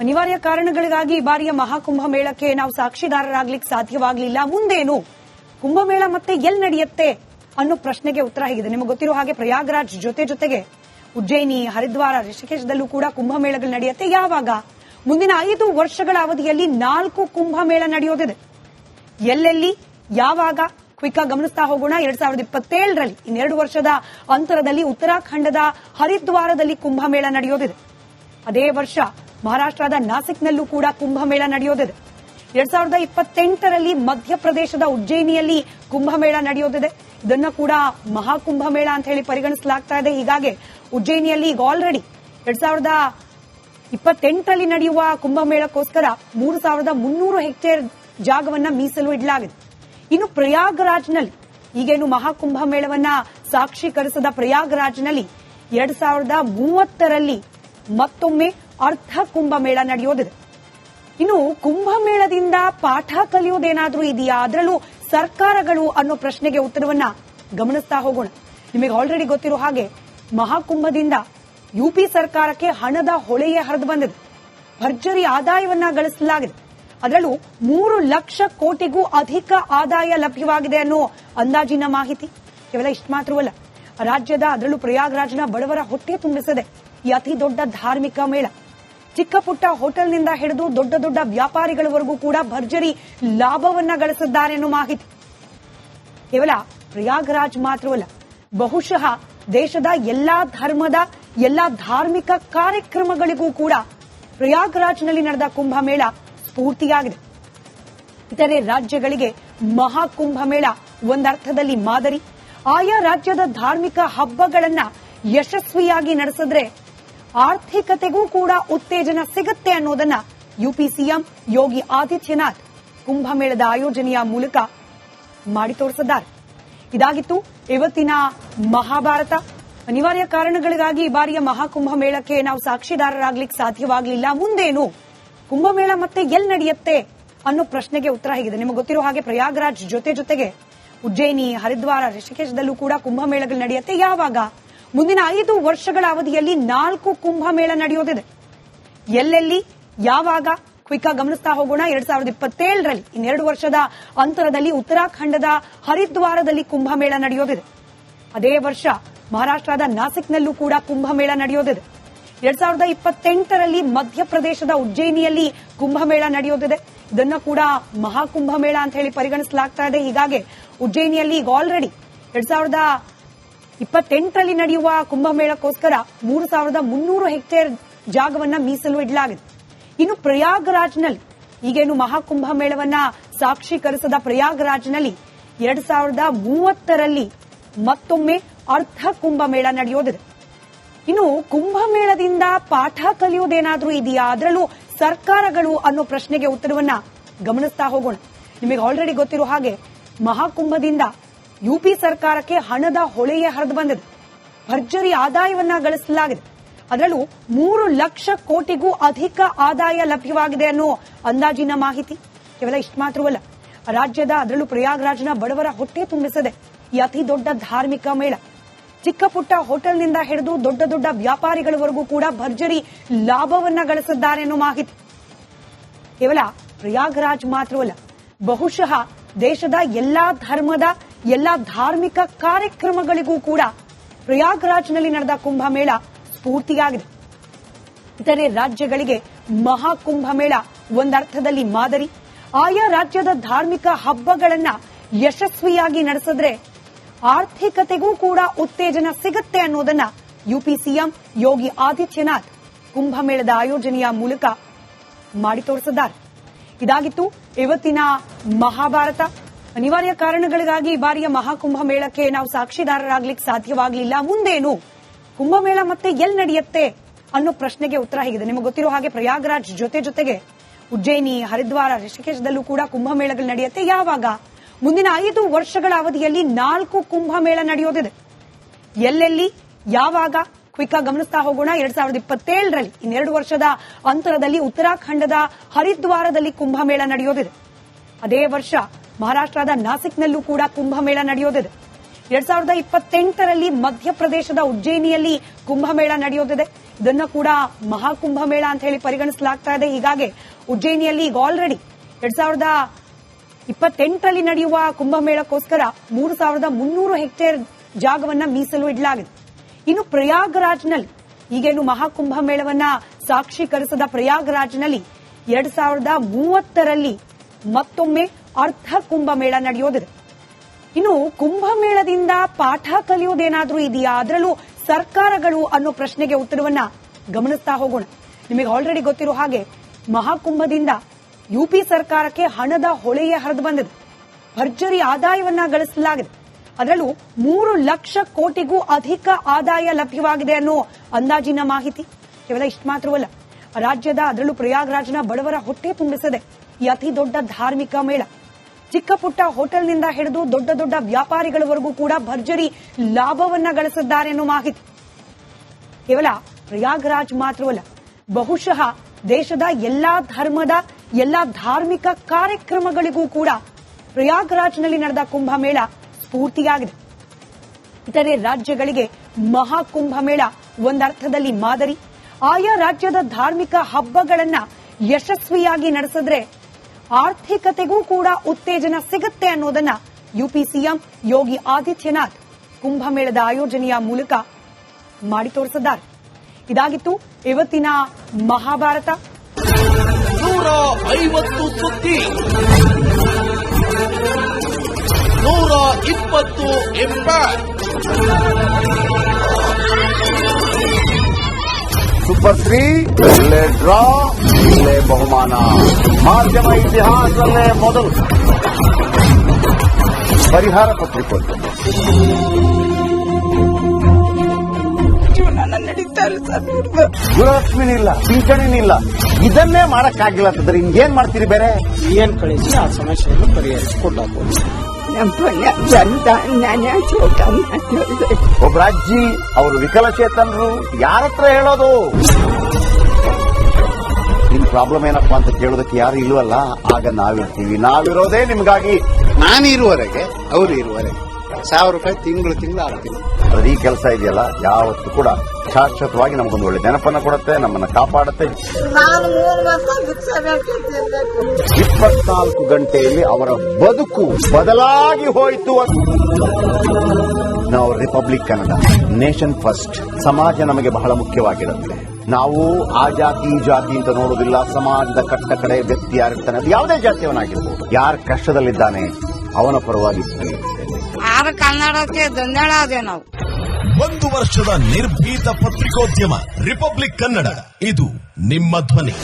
ಅನಿವಾರ್ಯ ಕಾರಣಗಳಿಗಾಗಿ ಈ ಬಾರಿಯ ಮಹಾಕುಂಭ ಮೇಳಕ್ಕೆ ನಾವು ಸಾಕ್ಷಿದಾರರಾಗ್ಲಿಕ್ಕೆ ಸಾಧ್ಯವಾಗಲಿಲ್ಲ. ಮುಂದೇನು? ಕುಂಭಮೇಳ ಮತ್ತೆ ಎಲ್ಲಿ ನಡೆಯುತ್ತೆ ಅನ್ನೋ ಪ್ರಶ್ನೆಗೆ ಉತ್ತರ ಹೇಗಿದೆ. ನಿಮಗೆ ಗೊತ್ತಿರೋ ಹಾಗೆ ಪ್ರಯಾಗ್ರಾಜ್ ಜೊತೆ ಜೊತೆಗೆ ಉಜ್ಜಯಿನಿ, ಹರಿದ್ವಾರ ಋಷಿಕೇಶದಲ್ಲೂ ಕೂಡ ಕುಂಭಮೇಳಗಳು ನಡೆಯುತ್ತೆ. ಯಾವಾಗ? ಮುಂದಿನ ಐದು ವರ್ಷಗಳ ಅವಧಿಯಲ್ಲಿ ನಾಲ್ಕು ಕುಂಭಮೇಳ ನಡೆಯೋದಿದೆ. ಎಲ್ಲೆಲ್ಲಿ? ಯಾವಾಗ? ಕ್ವಿಕ್ ಆಗಿ ಗಮನಿಸ್ತಾ ಹೋಗೋಣ. ಎರಡ್ ಸಾವಿರದ ಇಪ್ಪತ್ತೇಳರಲ್ಲಿ, ಇನ್ನೆರಡು ವರ್ಷದ ಅಂತರದಲ್ಲಿ ಉತ್ತರಾಖಂಡದ ಹರಿದ್ವಾರದಲ್ಲಿ ಕುಂಭಮೇಳ ನಡೆಯೋದಿದೆ. ಅದೇ ವರ್ಷ ಮಹಾರಾಷ್ಟ್ರದ ನಾಸಿಕ್ನಲ್ಲೂ ಕೂಡ ಕುಂಭಮೇಳ ನಡೆಯೋದಿದೆ. ಎರಡ್ ಸಾವಿರದ ಇಪ್ಪತ್ತೆಂಟರಲ್ಲಿ ಮಧ್ಯಪ್ರದೇಶದ ಉಜ್ಜಯಿನಿಯಲ್ಲಿ ಕುಂಭಮೇಳ ನಡೆಯೋದಿದೆ. ಇದನ್ನ ಕೂಡ ಮಹಾಕುಂಭಮೇಳ ಅಂತ ಹೇಳಿ ಪರಿಗಣಿಸಲಾಗ್ತಾ ಇದೆ. ಹೀಗಾಗಿ ಉಜ್ಜಯಿನಿಯಲ್ಲಿ ಈಗ ಆಲ್ರೆಡಿ ಎರಡ್ ಸಾವಿರದ ಇಪ್ಪತ್ತೆಂಟರಲ್ಲಿ ನಡೆಯುವ ಕುಂಭಮೇಳಕ್ಕೋಸ್ಕರ ಮೂರು ಸಾವಿರದ ಮುನ್ನೂರು ಹೆಕ್ಟೇರ್ ಜಾಗವನ್ನ ಮೀಸಲು ಇಡಲಾಗಿದೆ. ಇನ್ನು ಪ್ರಯಾಗ್ರಾಜ್ನಲ್ಲಿ ಈಗೇನು ಮಹಾಕುಂಭಮೇಳವನ್ನ ಸಾಕ್ಷೀಕರಿಸಿದ ಪ್ರಯಾಗ್ರಾಜ್ನಲ್ಲಿ ಎರಡ್ ಸಾವಿರದ ಮೂವತ್ತರಲ್ಲಿ ಮತ್ತೊಮ್ಮೆ ಅರ್ಧ ಕುಂಭಮೇಳ ನಡೆಯೋದಿದೆ. ಇನ್ನು ಕುಂಭಮೇಳದಿಂದ ಪಾಠ ಕಲಿಯೋದೇನಾದ್ರೂ ಇದೆಯಾ? ಅದರಲ್ಲೂ ಸರ್ಕಾರಗಳು ಅನ್ನೋ ಪ್ರಶ್ನೆಗೆ ಉತ್ತರವನ್ನ ಗಮನಿಸ್ತಾ ಹೋಗೋಣ. ನಿಮಗೆ ಆಲ್ರೆಡಿ ಗೊತ್ತಿರೋ ಹಾಗೆ ಮಹಾಕುಂಭದಿಂದ ಯುಪಿ ಸರ್ಕಾರಕ್ಕೆ ಹಣದ ಹೊಳೆಯೇ ಹರಿದು ಬಂದಿದೆ. ಭರ್ಜರಿ ಆದಾಯವನ್ನ ಗಳಿಸಲಾಗಿದೆ. ಅದರಲ್ಲೂ ಮೂರು ಲಕ್ಷ ಕೋಟಿಗೂ ಅಧಿಕ ಆದಾಯ ಲಭ್ಯವಾಗಿದೆ ಅನ್ನೋ ಅಂದಾಜಿನ ಮಾಹಿತಿ. ಕೇವಲ ಇಷ್ಟು ಮಾತ್ರವಲ್ಲ ರಾಜ್ಯದ ಅದರಲ್ಲೂ ಪ್ರಯಾಗ್ರಾಜ್ನ ಬಡವರ ಹೊಟ್ಟೆ ತುಂಬಿಸದೆ. ಈ ಅತಿ ದೊಡ್ಡ ಧಾರ್ಮಿಕ ಮೇಳ. ಚಿಕ್ಕ ಪುಟ್ಟ ಹೋಟೆಲ್ನಿಂದ ಹಿಡಿದು ದೊಡ್ಡ ದೊಡ್ಡ ವ್ಯಾಪಾರಿಗಳವರೆಗೂ ಕೂಡ ಭರ್ಜರಿ ಲಾಭವನ್ನ ಗಳಿಸಿದ್ದಾರೆ ಎನ್ನುವ ಮಾಹಿತಿ. ಕೇವಲ ಪ್ರಯಾಗ್ರಾಜ್ ಮಾತ್ರವಲ್ಲ ಬಹುಶಃ ದೇಶದ ಎಲ್ಲಾ ಧರ್ಮದ, ಎಲ್ಲಾ ಧಾರ್ಮಿಕ ಕಾರ್ಯಕ್ರಮಗಳಿಗೂ ಕೂಡ ಪ್ರಯಾಗ್ರಾಜ್ನಲ್ಲಿ ನಡೆದ ಕುಂಭಮೇಳ ಸ್ಫೂರ್ತಿಯಾಗಿದೆ. ಇತರೆ ರಾಜ್ಯಗಳಿಗೆ ಮಹಾಕುಂಭಮೇಳ ಒಂದರ್ಥದಲ್ಲಿ ಮಾದರಿ. ಆಯಾ ರಾಜ್ಯದ ಧಾರ್ಮಿಕ ಹಬ್ಬಗಳನ್ನ ಯಶಸ್ವಿಯಾಗಿ ನಡೆಸಿದ್ರೆ ಆರ್ಥಿಕತೆಗೂ ಕೂಡ ಉತ್ತೇಜನ ಸಿಗುತ್ತೆ ಅನ್ನೋದನ್ನ ಯುಪಿ ಸಿಎಂ ಯೋಗಿ ಆದಿತ್ಯನಾಥ್ ಕುಂಭಮೇಳದ ಆಯೋಜನೆಯ ಮೂಲಕ ಮಾಡಿ ತೋರಿಸಿದ್ದಾರೆ. ಇದಾಗಿತ್ತು ಇವತ್ತಿನ ಮಹಾಭಾರತ. ಅನಿವಾರ್ಯ ಕಾರಣಗಳಿಗಾಗಿ ಈ ಬಾರಿಯ ಮಹಾಕುಂಭ ಮೇಳಕ್ಕೆ ನಾವು ಸಾಕ್ಷಿದಾರರಾಗ್ಲಿಕ್ಕೆ ಸಾಧ್ಯವಾಗಲಿಲ್ಲ. ಮುಂದೇನು ಕುಂಭಮೇಳ ಮತ್ತೆ ಎಲ್ಲಿ ನಡೆಯುತ್ತೆ ಅನ್ನೋ ಪ್ರಶ್ನೆಗೆ ಉತ್ತರ ಹೇಗಿದೆ. ನಿಮಗೆ ಗೊತ್ತಿರೋ ಹಾಗೆ ಪ್ರಯಾಗ್ರಾಜ್ ಜೊತೆ ಜೊತೆಗೆ ಉಜ್ಜಯಿನಿ, ಹರಿದ್ವಾರ ಋಷಿಕೇಶದಲ್ಲೂ ಕೂಡ ಕುಂಭಮೇಳಗಳು ನಡೆಯುತ್ತೆ. ಯಾವಾಗ? ಮುಂದಿನ ಐದು ವರ್ಷಗಳ ಅವಧಿಯಲ್ಲಿ ನಾಲ್ಕು ಕುಂಭಮೇಳ ನಡೆಯೋದಿದೆ. ಎಲ್ಲೆಲ್ಲಿ, ಯಾವಾಗ ಕ್ವಿಕ್ ಗಮನಿಸ್ತಾ ಹೋಗೋಣ. ಎರಡ್ ಸಾವಿರದ ಇಪ್ಪತ್ತೇಳರಲ್ಲಿ, ಇನ್ನೆರಡು ವರ್ಷದ ಅಂತರದಲ್ಲಿ ಉತ್ತರಾಖಂಡದ ಹರಿದ್ವಾರದಲ್ಲಿ ಕುಂಭಮೇಳ ನಡೆಯೋದಿದೆ. ಅದೇ ವರ್ಷ ಮಹಾರಾಷ್ಟ್ರದ ನಾಸಿಕ್ನಲ್ಲೂ ಕೂಡ ಕುಂಭಮೇಳ ನಡೆಯೋದಿದೆ. ಎರಡ್ ಸಾವಿರದ ಇಪ್ಪತ್ತೆಂಟರಲ್ಲಿ ಮಧ್ಯಪ್ರದೇಶದ ಉಜ್ಜಯಿನಿಯಲ್ಲಿ ಕುಂಭಮೇಳ ನಡೆಯೋದಿದೆ. ಇದನ್ನ ಕೂಡ ಮಹಾಕುಂಭಮೇಳ ಅಂತ ಹೇಳಿ ಪರಿಗಣಿಸಲಾಗ್ತಾ ಇದೆ. ಹೀಗಾಗಿ ಉಜ್ಜಯಿನಿಯಲ್ಲಿ ಈಗ ಆಲ್ರೆಡಿ ಎರಡ್ ಸಾವಿರದ ಇಪ್ಪತ್ತೆಂಟರಲ್ಲಿ ನಡೆಯುವ ಕುಂಭಮೇಳಕ್ಕೋಸ್ಕರ ಮೂರು ಸಾವಿರದ ಮುನ್ನೂರು ಹೆಕ್ಟೇರ್ ಜಾಗವನ್ನ ಮೀಸಲು ಇಡಲಾಗಿದೆ. ಇನ್ನು ಪ್ರಯಾಗ್ರಾಜ್ನಲ್ಲಿ ಈಗೇನು ಮಹಾಕುಂಭ ಮೇಳವನ್ನ ಸಾಕ್ಷೀಕರಿಸದ ಪ್ರಯಾಗ್ರಾಜ್ನಲ್ಲಿ ಎರಡ್ ಸಾವಿರದ ಮೂವತ್ತರಲ್ಲಿ ಮತ್ತೊಮ್ಮೆ ಅರ್ಧ ಕುಂಭಮೇಳ ನಡೆಯೋದಿದೆ. ಇನ್ನು ಕುಂಭಮೇಳದಿಂದ ಪಾಠ ಕಲಿಯೋದೇನಾದ್ರೂ ಇದೆಯಾ? ಅದರಲ್ಲೂ ಸರ್ಕಾರಗಳು ಅನ್ನೋ ಪ್ರಶ್ನೆಗೆ ಉತ್ತರವನ್ನ ಗಮನಿಸ್ತಾ ಹೋಗೋಣ. ನಿಮಗೆ ಆಲ್ರೆಡಿ ಗೊತ್ತಿರೋ ಹಾಗೆ ಮಹಾಕುಂಭದಿಂದ ಯುಪಿ ಸರ್ಕಾರಕ್ಕೆ ಹಣದ ಹೊಳೆಯೇ ಹರಿದು ಬಂದಿದೆ. ಭರ್ಜರಿ ಆದಾಯವನ್ನ ಗಳಿಸಲಾಗಿದೆ. ಅದರಲ್ಲೂ ಮೂರು ಲಕ್ಷ ಕೋಟಿಗೂ ಅಧಿಕ ಆದಾಯ ಲಭ್ಯವಾಗಿದೆ ಅನ್ನೋ ಅಂದಾಜಿನ ಮಾಹಿತಿ ಕೇವಲ ಇಷ್ಟು ಮಾತ್ರವಲ್ಲ, ರಾಜ್ಯದ ಅದರಲ್ಲೂ ಪ್ರಯಾಗ್ರಾಜ್ನ ಬಡವರ ಹೊಟ್ಟೆ ತುಂಬಿಸಿದೆ. ಈ ಅತಿ ದೊಡ್ಡ ಧಾರ್ಮಿಕ ಮೇಳ. ಚಿಕ್ಕ ಪುಟ್ಟ ಹೋಟೆಲ್ನಿಂದ ಹಿಡಿದು ದೊಡ್ಡ ದೊಡ್ಡ ವ್ಯಾಪಾರಿಗಳವರೆಗೂ ಕೂಡ ಭರ್ಜರಿ ಲಾಭವನ್ನ ಗಳಿಸಿದ್ದಾರೆ ಅನ್ನೋ ಮಾಹಿತಿ. ಕೇವಲ ಪ್ರಯಾಗರಾಜ್ ಮಾತ್ರವಲ್ಲ, ಬಹುಶಃ ದೇಶದ ಎಲ್ಲಾ ಧರ್ಮದ ಎಲ್ಲಾ ಧಾರ್ಮಿಕ ಕಾರ್ಯಕ್ರಮಗಳಿಗೂ ಕೂಡ ಪ್ರಯಾಗ್ರಾಜ್ನಲ್ಲಿ ನಡೆದ ಕುಂಭಮೇಳ ಸ್ಫೂರ್ತಿಯಾಗಿದೆ. ಇತರೆ ರಾಜ್ಯಗಳಿಗೆ ಮಹಾಕುಂಭಮೇಳ ಒಂದರ್ಥದಲ್ಲಿ ಮಾದರಿ. ಆಯಾ ರಾಜ್ಯದ ಧಾರ್ಮಿಕ ಹಬ್ಬಗಳನ್ನ ಯಶಸ್ವಿಯಾಗಿ ನಡೆಸಿದ್ರೆ ಆರ್ಥಿಕತೆಗೂ ಕೂಡ ಉತ್ತೇಜನ ಸಿಗುತ್ತೆ ಅನ್ನೋದನ್ನ ಯುಪಿ ಸಿಎಂ ಯೋಗಿ ಆದಿತ್ಯನಾಥ್ ಕುಂಭಮೇಳದ ಆಯೋಜನೆಯ ಮೂಲಕ ಮಾಡಿ ತೋರಿಸಿದ್ದಾರೆ. ಇದಾಗಿತ್ತು ಇವತ್ತಿನ ಮಹಾಭಾರತ. ಅನಿವಾರ್ಯ ಕಾರಣಗಳಿಗಾಗಿ ಈ ಬಾರಿಯ ಮಹಾಕುಂಭ ಮೇಳಕ್ಕೆ ನಾವು ಸಾಕ್ಷಿದಾರರಾಗ್ಲಿಕ್ಕೆ ಸಾಧ್ಯವಾಗಲಿಲ್ಲ ಮುಂದೇನು? ಕುಂಭಮೇಳ ಮತ್ತೆ ಎಲ್ಲಿ ನಡೆಯುತ್ತೆ ಅನ್ನೋ ಪ್ರಶ್ನೆಗೆ ಉತ್ತರ ಹೇಗಿದೆ. ನಿಮಗೆ ಗೊತ್ತಿರೋ ಹಾಗೆ ಪ್ರಯಾಗ್ರಾಜ್ ಜೊತೆ ಜೊತೆಗೆ ಉಜ್ಜಯಿನಿ, ಹರಿದ್ವಾರ ಋಷಿಕೇಶದಲ್ಲೂ ಕೂಡ ಕುಂಭಮೇಳಗಳು ನಡೆಯುತ್ತೆ. ಯಾವಾಗ? ಮುಂದಿನ ಐದು ವರ್ಷಗಳ ಅವಧಿಯಲ್ಲಿ ನಾಲ್ಕು ಕುಂಭಮೇಳ ನಡೆಯೋದಿದೆ. ಎಲ್ಲೆಲ್ಲಿ? ಯಾವಾಗ? ಕ್ವಿಕ್ ಆಗಿ ಗಮನಿಸ್ತಾ ಹೋಗೋಣ. ಎರಡ್ ಸಾವಿರದ ಇಪ್ಪತ್ತೇಳರಲ್ಲಿ, ಇನ್ನೆರಡು ವರ್ಷದ ಅಂತರದಲ್ಲಿ ಉತ್ತರಾಖಂಡದ ಹರಿದ್ವಾರದಲ್ಲಿ ಕುಂಭಮೇಳ ನಡೆಯೋದಿದೆ. ಅದೇ ವರ್ಷ ಮಹಾರಾಷ್ಟ್ರದ ನಾಸಿಕ್ನಲ್ಲೂ ಕೂಡ ಕುಂಭಮೇಳ ನಡೆಯೋದಿದೆ. ಎರಡ್ ಸಾವಿರದ ಇಪ್ಪತ್ತೆಂಟರಲ್ಲಿ ಮಧ್ಯಪ್ರದೇಶದ ಉಜ್ಜಯಿನಿಯಲ್ಲಿ ಕುಂಭಮೇಳ ನಡೆಯೋದಿದೆ. ಇದನ್ನ ಕೂಡ ಮಹಾಕುಂಭ ಮೇಳ ಅಂತ ಹೇಳಿ ಪರಿಗಣಿಸಲಾಗ್ತಾ ಇದೆ. ಹೀಗಾಗಿ ಉಜ್ಜಯಿನಿಯಲ್ಲಿ ಈಗ ಆಲ್ರೆಡಿ ಎರಡ್ ಸಾವಿರದ ಇಪ್ಪತ್ತೆಂಟರಲ್ಲಿ ನಡೆಯುವ ಕುಂಭಮೇಳಕ್ಕೋಸ್ಕರ ಮೂರು ಸಾವಿರದ ಮುನ್ನೂರು ಹೆಕ್ಟೇರ್ ಜಾಗವನ್ನ ಮೀಸಲು ಇಡಲಾಗಿದೆ. ಇನ್ನು ಪ್ರಯಾಗ್ರಾಜ್ನಲ್ಲಿ ಈಗೇನು ಮಹಾಕುಂಭಮೇಳವನ್ನ ಸಾಕ್ಷೀಕರಿಸದ ಪ್ರಯಾಗ್ರಾಜ್ನಲ್ಲಿ ಎರಡ್ ಸಾವಿರದ ಮೂವತ್ತರಲ್ಲಿ ಮತ್ತೊಮ್ಮೆ ಅರ್ಧ ಕುಂಭಮೇಳ ನಡೆಯೋದಿದೆ. ಇನ್ನು ಕುಂಭಮೇಳದಿಂದ ಪಾಠ ಕಲಿಯೋದೇನಾದ್ರೂ ಇದೆಯಾ? ಅದರಲ್ಲೂ ಸರ್ಕಾರಗಳು ಅನ್ನೋ ಪ್ರಶ್ನೆಗೆ ಉತ್ತರವನ್ನ ಗಮನಿಸ್ತಾ ಹೋಗೋಣ. ನಿಮಗೆ ಆಲ್ರೆಡಿ ಗೊತ್ತಿರೋ ಹಾಗೆ ಮಹಾಕುಂಭದಿಂದ ಯುಪಿ ಸರ್ಕಾರಕ್ಕೆ ಹಣದ ಹೊಳೆಯೇ ಹರಿದು ಬಂದಿದೆ. ಭರ್ಜರಿ ಆದಾಯವನ್ನ ಗಳಿಸಲಾಗಿದೆ. ಅದರಲ್ಲೂ ಮೂರು ಲಕ್ಷ ಕೋಟಿಗೂ ಅಧಿಕ ಆದಾಯ ಲಭ್ಯವಾಗಿದೆ ಅನ್ನೋ ಅಂದಾಜಿನ ಮಾಹಿತಿ. ಕೇವಲ ಇಷ್ಟು ಮಾತ್ರವಲ್ಲ, ರಾಜ್ಯದ ಅದರಲ್ಲೂ ಪ್ರಯಾಗ್ರಾಜ್ನ ಬಡವರ ಹೊಟ್ಟೆ ತುಂಬಿಸಿದೆ. ಈ ಅತಿ ದೊಡ್ಡ ಧಾರ್ಮಿಕ ಮೇಳ. ಚಿಕ್ಕ ಪುಟ್ಟ ಹೋಟೆಲ್ನಿಂದ ಹಿಡಿದು ದೊಡ್ಡ ದೊಡ್ಡ ವ್ಯಾಪಾರಿಗಳವರೆಗೂ ಕೂಡ ಭರ್ಜರಿ ಲಾಭವನ್ನ ಗಳಿಸಿದ್ದಾರೆ ಎನ್ನುವ ಮಾಹಿತಿ. ಕೇವಲ ಪ್ರಯಾಗ್ರಾಜ್ ಮಾತ್ರವಲ್ಲ ಬಹುಶಃ ದೇಶದ ಎಲ್ಲಾ ಧರ್ಮದ, ಎಲ್ಲಾ ಧಾರ್ಮಿಕ ಕಾರ್ಯಕ್ರಮಗಳಿಗೂ ಕೂಡ ಪ್ರಯಾಗ್ರಾಜ್ನಲ್ಲಿ ನಡೆದ ಕುಂಭಮೇಳ ಸ್ಫೂರ್ತಿಯಾಗಿದೆ. ಇತರೆ ರಾಜ್ಯಗಳಿಗೆ ಮಹಾಕುಂಭಮೇಳ ಒಂದರ್ಥದಲ್ಲಿ ಮಾದರಿ. ಆಯಾ ರಾಜ್ಯದ ಧಾರ್ಮಿಕ ಹಬ್ಬಗಳನ್ನ ಯಶಸ್ವಿಯಾಗಿ ನಡೆಸಿದ್ರೆ ಆರ್ಥಿಕತೆಗೂ ಕೂಡ ಉತ್ತೇಜನ ಸಿಗುತ್ತೆ ಅನ್ನೋದನ್ನ ಯುಪಿ ಸಿಎಂ ಯೋಗಿ ಆದಿತ್ಯನಾಥ್ ಕುಂಭಮೇಳದ ಆಯೋಜನೆಯ ಮೂಲಕ ಮಾಡಿ ತೋರಿಸಿದ್ದಾರೆ. ಇದಾಗಿತ್ತು ಇವತ್ತಿನ ಮಹಾಭಾರತ. ನೂರ ಐವತ್ತು ಸುದ್ದಿ. ನೂರ ಇಪ್ಪತ್ತು ಎಂಪ್ಯಾಕ್ಟ್ ಸೂಪರ್ ತ್ರೀ ಇಲ್ಲೇ ಡ್ರಾ ಇಲ್ಲೇ ಬಹುಮಾನ ಮಾಧ್ಯಮ ಇತಿಹಾಸದಲ್ಲೇ ಮೊದಲು ಪರಿಹಾರ ಪತ್ರಿಕೋದ್ಯಮ ಗುರುಲಕ್ಷ್ಮಿನಿಲ್ಲ ಪಿಂಚಣಿನಿಲ್ಲ. ಇದನ್ನೇ ಮಾಡಕ್ಕಾಗಿಲ್ಲ ಅಂತಂದ್ರೆ ಇನ್ನೇನ್ ಮಾಡ್ತೀರಿ ಬೇರೆ? ಏನ್ ಕಳಿಸಿ ಆ ಸಮಸ್ಯೆಯನ್ನು ಪರಿಹರಿಸಿಕೊಟ್ಟಾಗ್ಬೋದು ಒಬ್ಬ ಅಜ್ಜಿ ಅವರು ವಿಕಲಚೇತನರು ಯಾರ ಹತ್ರ ಹೇಳೋದು? ನಿಮ್ ಪ್ರಾಬ್ಲಮ್ ಏನಪ್ಪಾ ಅಂತ ಕೇಳೋದಕ್ಕೆ ಯಾರು ಇಲ್ವಲ್ಲ? ಆಗ ನಾವಿರ್ತೀವಿ. ನಾವಿರೋದೇ ನಿಮ್ಗಾಗಿ. ನಾನು ಇರುವವರೆಗೆ ಅವರು ಇರುವವರೆಗೆ. ಸಾವಿರ ರೂಪಾಯಿ ತಿಂಗಳು ತಿಂಗಳು ಆಗ್ತೀನಿ ಅದ್ರ ಈ ಕೆಲಸ ಇದೆಯಲ್ಲ ಯಾವತ್ತೂ ಕೂಡ ಶಾಶ್ವತವಾಗಿ ನಮಗೊಂದು ಒಳ್ಳೆ ನೆನಪನ್ನ ಕೊಡುತ್ತೆ ನಮ್ಮನ್ನ ಕಾಪಾಡುತ್ತೆ. ನಾನು ಮೂರು ವರ್ಷ ಭಿಕ್ಷೆ ಬೇಕಿರ್ಬೇಕು ಇಪ್ಪತ್ನಾಲ್ಕು ಗಂಟೆಯಲ್ಲಿ ಅವರ ಬದುಕು ಬದಲಾಗಿ ಹೋಯಿತು ಅಂತ. ನಾವು ರಿಪಬ್ಲಿಕ್ ಕನ್ನಡ ನೇಷನ್ ಫಸ್ಟ್ ಸಮಾಜ ನಮಗೆ ಬಹಳ ಮುಖ್ಯವಾಗಿರುತ್ತೆ. ನಾವು ಆ ಜಾತಿ ಈ ಜಾತಿ ಅಂತ ನೋಡೋದಿಲ್ಲ ಸಮಾಜದ ಕಟ್ಟ ಕಡೆ ವ್ಯಕ್ತಿ ಯಾರಿರ್ತಾನೆ ಅದು ಯಾವುದೇ ಜಾತಿಯವನಾಗಿರ್ಬೋದು. ಯಾರು ಕಷ್ಟದಲ್ಲಿದ್ದಾನೆ ಅವನ ಪರವಾಗಿ. ಆರು ಕನ್ನಡಕ್ಕೆ ದಂಡಾಳಾದೆ ನಾವು. ಒಂದು ವರ್ಷದ ನಿರ್ಭೀತ ಪತ್ರಿಕೋದ್ಯಮ ರಿಪಬ್ಲಿಕ್ ಕನ್ನಡ. ಇದು ನಿಮ್ಮ ಧ್ವನಿ.